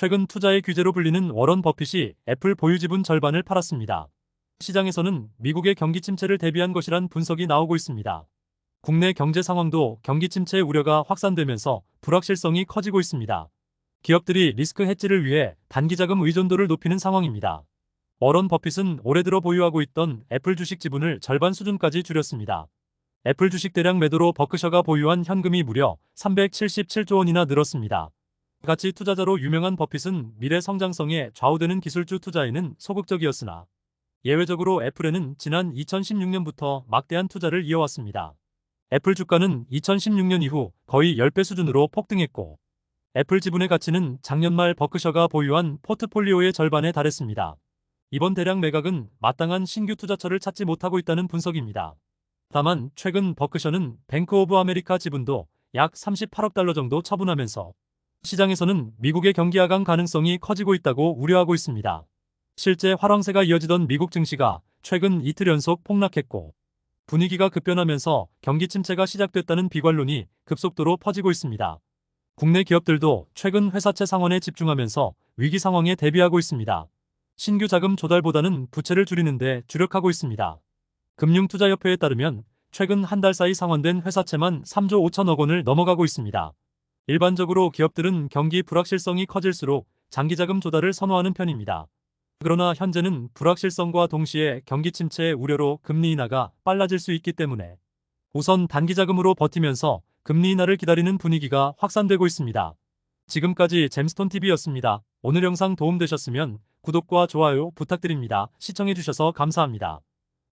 최근 투자의 규제로 불리는 워런 버핏이 애플 보유 지분 절반을 팔았습니다. 시장에서는 미국의 경기 침체를 대비한 것이란 분석이 나오고 있습니다. 국내 경제 상황도 경기 침체 우려가 확산되면서 불확실성이 커지고 있습니다. 기업들이 리스크 해지를 위해 단기 자금 의존도를 높이는 상황입니다. 워런 버핏은 올해 들어 보유하고 있던 애플 주식 지분을 절반 수준까지 줄였습니다. 애플 주식 대량 매도로 버크셔가 보유한 현금이 무려 377조 원이나 늘었습니다. 가치 투자자로 유명한 버핏은 미래 성장성에 좌우되는 기술주 투자에는 소극적이었으나 예외적으로 애플에는 지난 2016년부터 막대한 투자를 이어왔습니다. 애플 주가는 2016년 이후 거의 10배 수준으로 폭등했고 애플 지분의 가치는 작년 말 버크셔가 보유한 포트폴리오의 절반에 달했습니다. 이번 대량 매각은 마땅한 신규 투자처를 찾지 못하고 있다는 분석입니다. 다만 최근 버크셔는 뱅크 오브 아메리카 지분도 약 38억 달러 정도 처분하면서 시장에서는 미국의 경기 하강 가능성이 커지고 있다고 우려하고 있습니다. 실제 화랑세가 이어지던 미국 증시가 최근 이틀 연속 폭락했고 분위기가 급변하면서 경기 침체가 시작됐다는 비관론이 급속도로 퍼지고 있습니다. 국내 기업들도 최근 회사채 상환에 집중하면서 위기 상황에 대비하고 있습니다. 신규 자금 조달보다는 부채를 줄이는 데 주력하고 있습니다. 금융투자협회에 따르면 최근 한 달 사이 상환된 회사채만 3조 5천억 원을 넘어가고 있습니다. 일반적으로 기업들은 경기 불확실성이 커질수록 장기자금 조달을 선호하는 편입니다. 그러나 현재는 불확실성과 동시에 경기 침체의 우려로 금리 인하가 빨라질 수 있기 때문에 우선 단기 자금으로 버티면서 금리 인하를 기다리는 분위기가 확산되고 있습니다. 지금까지 잼스톤TV였습니다. 오늘 영상 도움되셨으면 구독과 좋아요 부탁드립니다. 시청해주셔서 감사합니다.